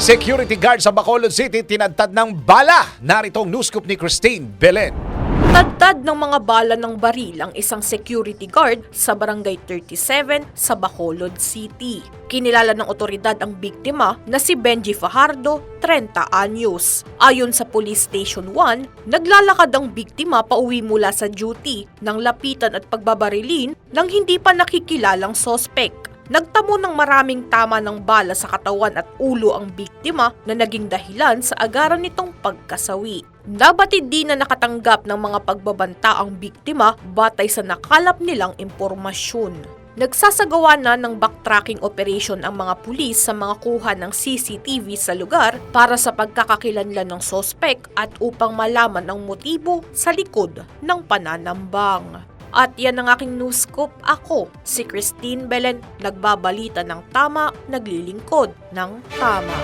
Security guard sa Bacolod City tinadtad ng bala. Narito ang news ni Christine Belen. Tadtad ng mga bala ng baril ang isang security guard sa Barangay 37 sa Bacolod City. Kinilala ng otoridad ang biktima na si Benji Fajardo, 30 anyos. Ayon sa Police Station 1, naglalakad ang biktima pauwi mula sa duty nang lapitan at pagbabarilin ng hindi pa nakikilalang sospek. Nagtamo ng maraming tama ng bala sa katawan at ulo ang biktima na naging dahilan sa agaran nitong pagkasawi. Nabatid din na nakatanggap ng mga pagbabanta ang biktima batay sa nakalap nilang impormasyon. Nagsasagawa na ng backtracking operation ang mga pulis sa mga kuha ng CCTV sa lugar para sa pagkakakilanlan ng sospek at upang malaman ang motibo sa likod ng pananambang. At yan ang aking news scoop. Ako, si Christine Belen, nagbabalita ng tama, naglilingkod ng tama.